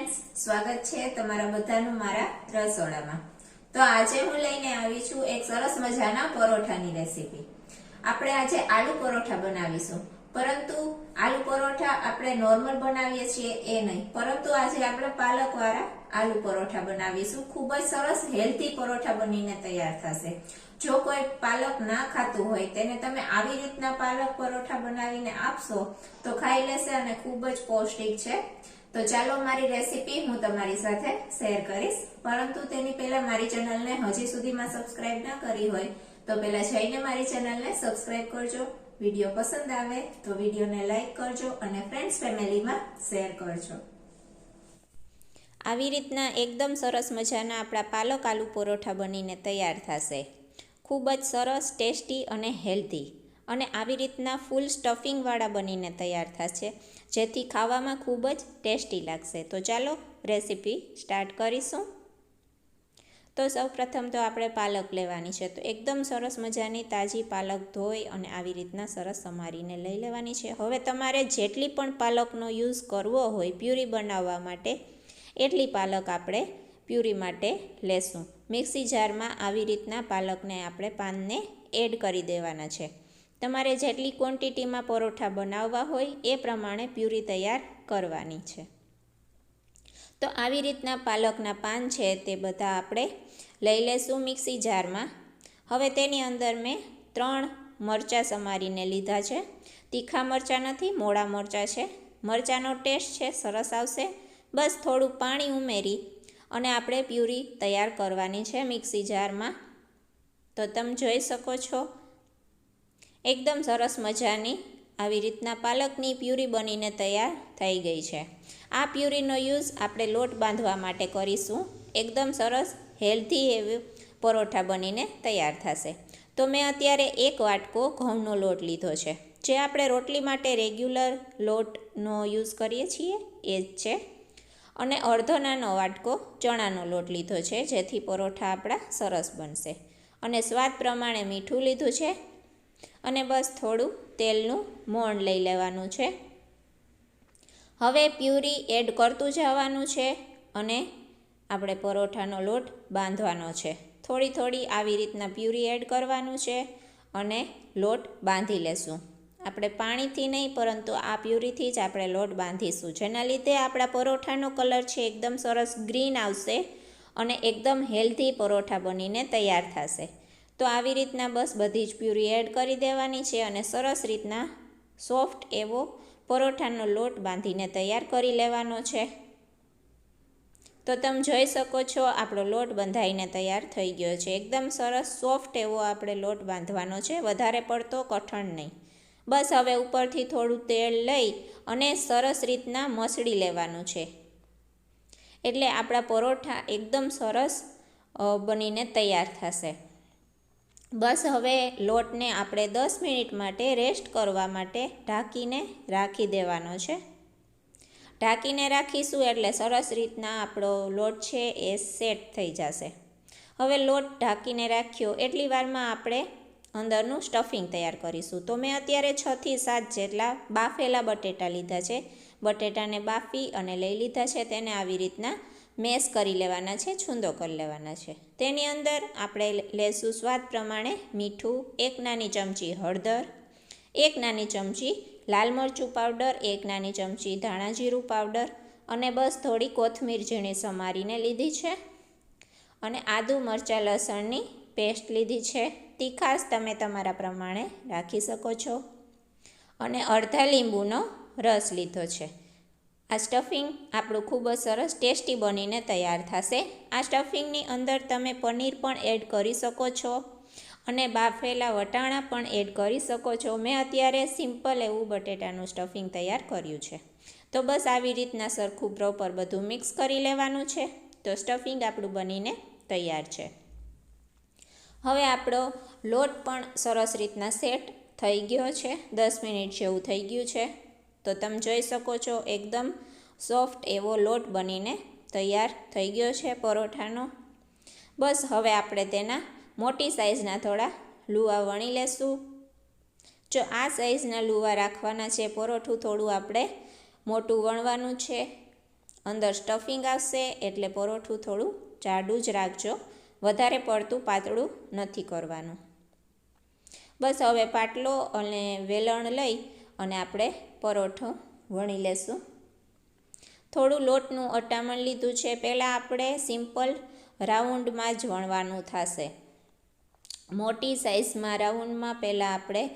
Friends સ્વાગત છે તમારા બધાનું મારા રસોડામાં. તો આજે હું લઈને આવી છું એક સરસ મજાના પરોઠાની રેસીપી આપણે આજે આલુ પરોઠા બનાવીશું. પરંતુ આલુ પરોઠા આપણે નોર્મલ બનાવીએ છીએ એ નહીં. પરંતુ આજે આપણે પાલક વાળા આલુ પરોઠા બનાવીશું. ખૂબ જ સરસ હેલ્ધી પરોઠા બનીને તૈયાર થશે. જો કોઈ પાલક ના ખાતું હોય, તેને તમે આવી રીતના પાલક પરોઠા બનાવીને આપશો, તો ખાઈ લેશે અને ખૂબ જ પૌષ્ટિક છે. તો ચાલો મારી રેસીપી હું તમારી સાથે શેર કરીશ. પરંતુ તેની પહેલા મારી ચેનલને હજી સુધીમાં સબસ્ક્રાઇબ ના કરી હોય, તો પહેલા જઈને મારી ચેનલને સબસ્ક્રાઇબ કરજો. વીડિયો પસંદ આવે તો વિડીયોને લાઇક કરજો અને ફ્રેન્ડ્સ ફેમિલીમાં શેર કરજો. આવી રીતના એકદમ સરસ મજાના આપણા પાલક આલુ પરોઠા બનીને તૈયાર થશે. ખૂબ જ સરસ, ટેસ્ટી અને હેલ્ધી. અને આવી રીતના ફૂલ સ્ટફિંગવાળા બનીને તૈયાર થશે, જેથી ખાવામાં ખૂબ જ ટેસ્ટી લાગશે. તો ચાલો રેસીપી સ્ટાર્ટ કરીશું. તો સૌ પ્રથમ તો આપણે પાલક લેવાની છે. તો એકદમ સરસ મજાની તાજી પાલક ધોઈ અને આવી રીતના સરસ સમારીને લઈ લેવાની છે. હવે તમારે જેટલી પણ પાલકનો યુઝ કરવો હોય પ્યુરી બનાવવા માટે, એટલી પાલક આપણે પ્યુરી માટે લેશું. મિક્સી જારમાં આવી રીતના પાલકને આપણે પાનને એડ કરી દેવાના છે. તમારે જેટલી ક્વોન્ટિટીમાં પરોઠા બનાવવા હોય એ પ્રમાણે પ્યુરી તૈયાર કરવાની છે. તો આવી રીતના પાલકના પાન છે તે બધા આપણે લઈ લેશું મિક્સી જારમાં. હવે તેની અંદર મેં ત્રણ મરચાં સમારીને લીધા છે. તીખા મરચાં નથી મોડા મરચાં છે. મરચાંનો ટેસ્ટ છે, સરસ આવશે. બસ થોડું પાણી ઉમેરી અને આપણે પ્યુરી તૈયાર કરવાની છે મિક્સી જારમાં. તો તમે જોઈ શકો છો એકદમ સરસ મજાની આવી રીતના પાલકની પ્યુરી બનીને તૈયાર થઈ ગઈ છે. આ પ્યુરીનો યુઝ આપણે લોટ બાંધવા માટે કરીશું. એકદમ સરસ, હેલ્ધી એવી પરોઠા બનીને તૈયાર થશે. તો મેં અત્યારે એક વાટકો ઘઉંનો લોટ લીધો છે. જે આપણે રોટલી માટે રેગ્યુલર લોટનો યુઝ કરીએ છીએ, એ જ છે. અને અડધો નાનો વાટકો ચણાનો લોટ લીધો છે, જેથી પરોઠા આપણા સરસ બનશે. અને સ્વાદ પ્રમાણે મીઠું લીધું છે. અને બસ થોડું તેલનું મોણ લઈ લેવાનું છે. હવે પ્યુરી એડ કરતું જવાનું છે અને આપણે પરોઠાનો લોટ બાંધવાનો છે. થોડી થોડી આવી રીતના પ્યુરી એડ કરવાનું છે અને લોટ બાંધી લેશું. આપણે પાણીથી નહીં, પરંતુ આ પ્યુરીથી જ આપણે લોટ બાંધીશું. જેના લીધે આપણા પરોઠાનો કલર છે એકદમ સરસ ગ્રીન આવશે અને એકદમ હેલ્ધી પરોઠા બનીને તૈયાર થશે. તો આવી રીતના બસ બધી જ પ્યુરી એડ કરી દેવાની છે અને સરસ રીતના સોફ્ટ એવો પરોઠાનો લોટ બાંધીને તૈયાર કરી લેવાનો છે. તો તમે જોઈ શકો છો આપણો લોટ બંધાઈને તૈયાર થઈ ગયો છે. એકદમ સરસ સોફ્ટ એવો આપણે લોટ બાંધવાનો છે. વધારે પડતો કઠણ નહીં. બસ હવે ઉપરથી થોડું તેલ લઈ અને સરસ રીતના મસળી લેવાનું છે. એટલે આપણા પરોઠા એકદમ સરસ બનીને તૈયાર થશે. બસ હવે લોટને આપણે દસ મિનિટ માટે રેસ્ટ કરવા માટે ઢાંકીને રાખી દેવાનો છે. ઢાંકીને રાખીશું એટલે સરસ રીતના આપણો લોટ છે એ સેટ થઈ જશે. હવે લોટ ઢાંકીને રાખ્યો, એટલી વારમાં આપણે અંદરનું સ્ટફિંગ તૈયાર કરીશું. તો મેં અત્યારે છથી સાત જેટલા બાફેલા બટેટા લીધા છે. બટેટાને બાફી અને લઈ લીધા છે તેને આવી રીતના મેશ કરી લેવાના છે, છૂંદો કરી લેવાના છે. તેની અંદર આપણે લેશું સ્વાદ પ્રમાણે મીઠું, એક નાની ચમચી હળદર, એક નાની ચમચી લાલ મરચું પાવડર, એક નાની ચમચી ધાણા જીરું પાવડર અને બસ થોડી કોથમીર ઝીણી સમારીને લીધી છે. અને આદુ મરચાં લસણની પેસ્ટ લીધી છે. તીખાશ તમે તમારા પ્રમાણે રાખી શકો છો. અને અડધા લીંબુનો રસ લીધો છે. આ સ્ટફિંગ આપણું ખૂબ જ સરસ ટેસ્ટી બનીને તૈયાર થશે. આ સ્ટફિંગની અંદર તમે પનીર પણ એડ કરી શકો છો અને બાફેલા વટાણા પણ એડ કરી શકો છો. મેં અત્યારે સિમ્પલ એવું બટેટાનું સ્ટફિંગ તૈયાર કર્યું છે. તો બસ આવી રીતના સરખું પ્રોપર બધું મિક્સ કરી લેવાનું છે. તો સ્ટફિંગ આપણું બનીને તૈયાર છે. હવે આપણો લોટ પણ સરસ રીતના સેટ થઈ ગયો છે. દસ મિનિટ જેવું થઈ ગયું છે. તો તમે જોઈ શકો છો એકદમ સોફ્ટ એવો લોટ બનીને તૈયાર થઈ ગયો છે પરોઠાનો. બસ હવે આપણે તેના મોટી સાઇઝના થોડા લુવા વણી લેશું. જો આ સાઇઝના લુવા રાખવાના છે પરોઠું થોડું આપણે મોટું વણવાનું છે. અંદર સ્ટફિંગ આવશે એટલે પરોઠું થોડું જાડું જ રાખજો. વધારે પડતું પાતળું નથી કરવાનું. બસ હવે પાટલો અને વેલણ લઈ અને આપણે પરોઠો વણી લેશું. થોડું લોટનું અટામણ લીધું છે. પહેલાં આપણે સિમ્પલ રાઉન્ડમાં જ વણવાનું થશે. મોટી સાઇઝમાં રાઉન્ડમાં પહેલાં આપણે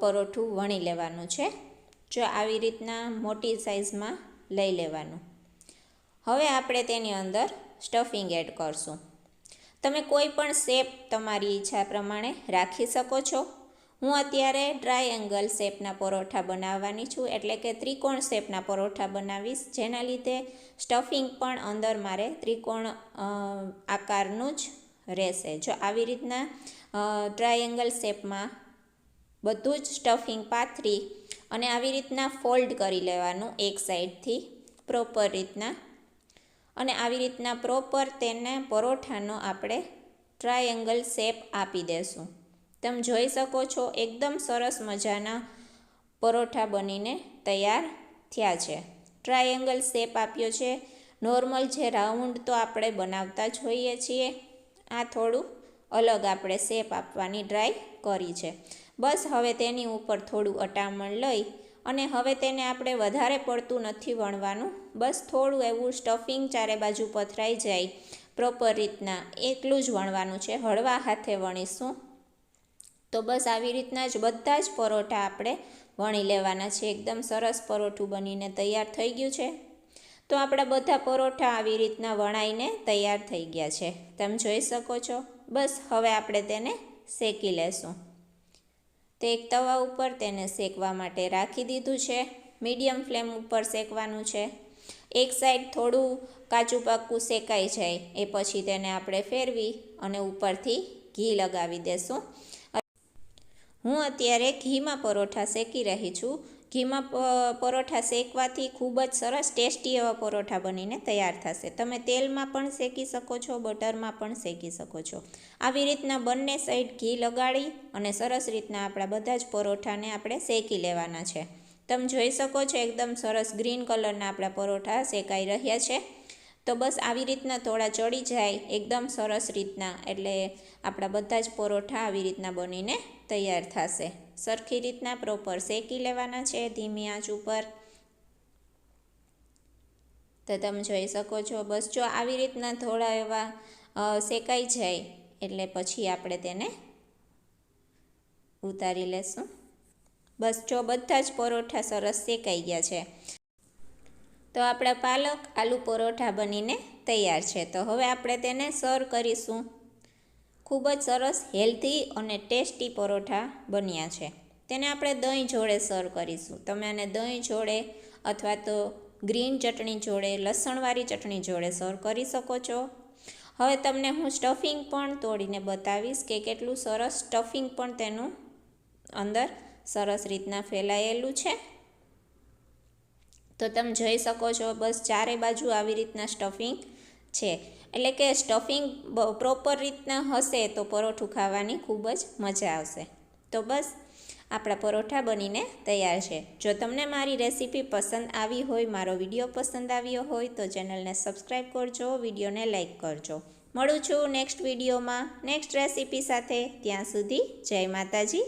પરોઠું વણી લેવાનું છે. જો આવી રીતના મોટી સાઇઝમાં લઈ લેવાનું. હવે આપણે તેની અંદર સ્ટફિંગ એડ કરશું. તમે કોઈ પણ શેપ તમારી ઈચ્છા પ્રમાણે રાખી શકો છો. હું અત્યારે ટ્રાયેંગલ શેપના પરોઠા બનાવવાની છું, એટલે કે ત્રિકોણ શેપના પરોઠા બનાવીશ, જેના લીધે સ્ટફિંગ પણ અંદર મારે ત્રિકોણ આકારનું જ રહેશે. જો આવી રીતના ટ્રાયેંગલ શેપમાં બધું જ સ્ટફિંગ પાથરી અને આવી રીતના ફોલ્ડ કરી લેવાનું એક સાઈડથી પ્રોપર રીતના. અને આવી રીતના પ્રોપર તેને પરોઠાનો આપણે ટ્રાયેંગલ શેપ આપી દેશું. તમે જોઈ શકો છો, એકદમ સરસ મજાના પરોઠા બનીને તૈયાર થયા છે. ટ્રાયેંગલ શેપ આપ્યો છે. નોર્મલ જે રાઉન્ડ તો આપણે બનાવતા જ હોઈએ છીએ. આ થોડું અલગ આપણે શેપ આપવાની ટ્રાય કરી છે. બસ હવે તેની ઉપર થોડું અટામણ લઈ અને હવે તેને આપણે વધારે પડતું નથી વણવાનું. બસ થોડું એવું સ્ટફિંગ ચારે બાજુ પથરાઈ જાય. પ્રોપર રીતના એટલું જ વણવાનું છે. હળવા હાથે વણીશું. તો બસ આવી રીતના જ બધા જ પરોઠા આપણે વણી લેવાના છે. એકદમ સરસ પરોઠું બનીને તૈયાર થઈ ગયું છે. તો આપણા બધા પરોઠા આવી રીતના વણાઈને તૈયાર થઈ ગયા છે. તમે જોઈ શકો છો. બસ હવે આપણે તેને શેકી લેશું. તે એક તવા ઉપર તેને શેકવા માટે રાખી દીધું છે. મીડિયમ ફ્લેમ ઉપર શેકવાનું છે. એક સાઈડ થોડું કાચું પાક્કું શેકાઈ જાય. એ પછી તેને આપણે ફેરવી અને ઉપરથી ઘી લગાવી દેશું. હું અત્યારે ઘીમાં પરોઠા શેકી રહી છું. ઘીમાં પરોઠા શેકવાથી ખૂબ જ સરસ ટેસ્ટી એવા પરોઠા બનીને તૈયાર થશે. તમે તેલમાં પણ શેકી શકો છો, બટરમાં પણ શેકી શકો છો. આવી રીતના બંને સાઈડ ઘી લગાડી અને સરસ રીતના આપણા બધા જ પરોઠાને આપણે શેકી લેવાના છે. તમે જોઈ શકો છો, એકદમ સરસ ગ્રીન કલરના આપણા પરોઠા શેકાઈ રહ્યા છે. તો બસ આવી રીતના થોડા ચડી જાય, એકદમ સરસ રીતના. એટલે આપણા બધા જ પરોઠા આવી રીતના બનીને તૈયાર થશે. સરખી રીતના પ્રોપર શેકી લેવાના છે ધીમી આંચ ઉપર. તો તમે જોઈ શકો છો, બસ જો આવી રીતના થોડા એવા શેકાઈ જાય, એટલે પછી આપણે તેને ઉતારી લેશું. બસ જો બધા જ પરોઠા સરસ શેકાઈ ગયા છે. તો આપણા પાલક આલુ પરોઠા બનીને તૈયાર છે. તો હવે આપણે તેને સર્વ કરીશું. ખૂબ જ સરસ, હેલ્ધી અને ટેસ્ટી પરોઠા બન્યા છે. તેને આપણે દહીં જોડે સર્વ કરીશું. તમે આને દહીં જોડે અથવા તો ગ્રીન ચટણી જોડે, લસણવાળી ચટણી જોડે સર્વ કરી શકો છો. હવે તમને હું સ્ટફિંગ પણ તોડીને બતાવીશ કે કેટલું સરસ સ્ટફિંગ પણ તેનું અંદર સરસ રીતના ફેલાયેલું છે. તો તમે જોઈ શકો છો, બસ ચારે બાજુ આવી રીતના સ્ટફિંગ છે. એટલે કે સ્ટફિંગ પ્રોપર રીતના હશે તો પરોઠું ખાવાની ખૂબ જ મજા આવશે. તો બસ આપણા પરોઠા બનીને તૈયાર છે. જો તમને મારી રેસીપી પસંદ આવી હોય, મારો વીડિયો પસંદ આવ્યો હોય, તો ચેનલને સબસ્ક્રાઈબ કરજો, વિડીયોને લાઇક કરજો. મળું છું નેક્સ્ટ વિડીયોમાં. નેક્સ્ટ રેસીપી સાથે. ત્યાં સુધી જય માતાજી.